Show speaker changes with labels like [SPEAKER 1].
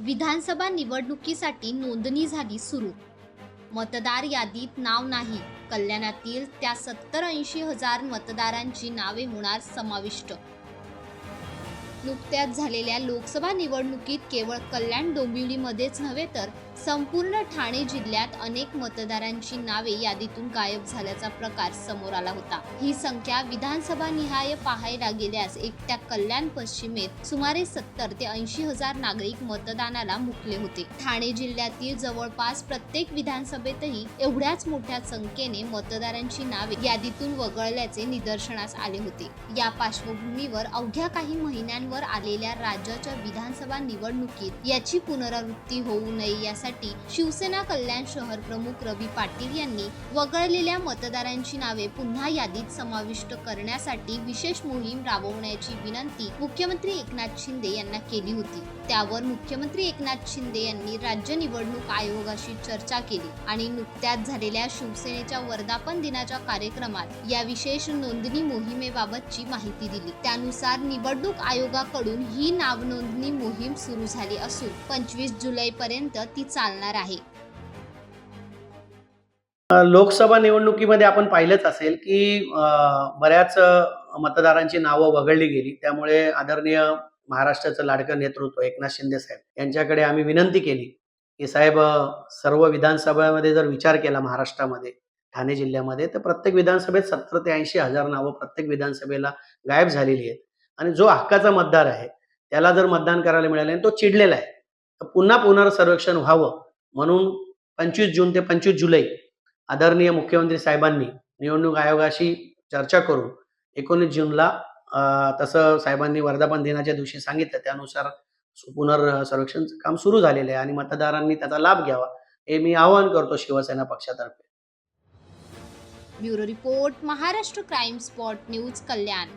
[SPEAKER 1] विधानसभा निवडणुकीसाठी नोंदणी झाली सुरू. मतदार यादीत नाव नाही. कल्याणातील त्या सत्तर ऐंशी हजार मतदारांची नावे होणार समाविष्ट नुकत्याच झालेल्या लोकसभा निवडणुकीत केवळ कल्याण डोंबिवलीमध्येच नव्हे तर संपूर्ण ठाणे जिल्ह्यात अनेक मतदारांची नावे यादीतून गायब झाल्याचा प्रकार समोर आला होता. ही संख्या विधानसभा निहाय पाहायला गेल्यास एकट्या कल्याण पश्चिमेत सुमारे सत्तर ते ऐंशी हजार नागरिक मतदानाला मुकले होते. ठाणे जिल्ह्यातील जवळपास प्रत्येक विधानसभेतही एवढ्याच मोठ्या संख्येने मतदारांची नावे यादीतून वगळल्याचे निदर्शनास आले होते. या पार्श्वभूमीवर अवघ्या काही महिन्यांवर आलेल्या राज्याच्या विधानसभा निवडणुकीत याची पुनरावृत्ती होऊ नये यासाठी शिवसेना कल्याण शहर प्रमुख रवी पाटील यांनी वगळलेल्या मतदारांची नावे पुन्हा यादीत समाविष्ट करण्यासाठी विशेष मोहीम राबवण्याची विनंती मुख्यमंत्री एकनाथ शिंदे यांना केली होती. त्यावर मुख्यमंत्री एकनाथ शिंदे यांनी राज्य निवडणूक आयोगाशी चर्चा केली आणि नुकत्याच झालेल्या शिवसेनेच्या वर्धापन दिनाच्या कार्यक्रमात या विशेष नोंदणी मोहिमेबाबतची माहिती दिली. त्यानुसार निवडणूक विभागाकडून ही नाव नोंदणी मोहीम सुरू झाली असून पंचवीस जुलै पर्यंत ती चालणार आहे.
[SPEAKER 2] लोकसभा निवडणुकीमध्ये आपण पाहिलंच असेल की बऱ्याच मतदारांची नावं वगळली गेली. त्यामुळे आदरणीय महाराष्ट्राचं लाडकं नेतृत्व एकनाथ शिंदे साहेब यांच्याकडे आम्ही विनंती केली की साहेब सर्व विधानसभामध्ये जर विचार केला महाराष्ट्रामध्ये ठाणे जिल्ह्यामध्ये तर प्रत्येक विधानसभेत सत्तर ते ऐंशी हजार नावं प्रत्येक विधानसभेला गायब झालेली आहेत. आणि जो हक्काचा मतदार आहे त्याला जर मतदान करायला मिळाले आणि तो चिडलेला आहे तर पुन्हा पुनर्सर्वेक्षण व्हावं म्हणून पंचवीस जून ते पंचवीस जुलै आदरणीय मुख्यमंत्री साहेबांनी निवडणूक आयोगाशी चर्चा करून एकोणीस जूनला तसं साहेबांनी वर्धापन दिनाच्या दिवशी सांगितलं त्यानुसार सु- पुनर्सर्वेक्षणचं काम सुरू झालेलं आहे आणि मतदारांनी त्याचा लाभ घ्यावा हे मी आवाहन करतो शिवसेना पक्षातर्फे.
[SPEAKER 1] Bureau report Maharashtra crime spot news Kalyan.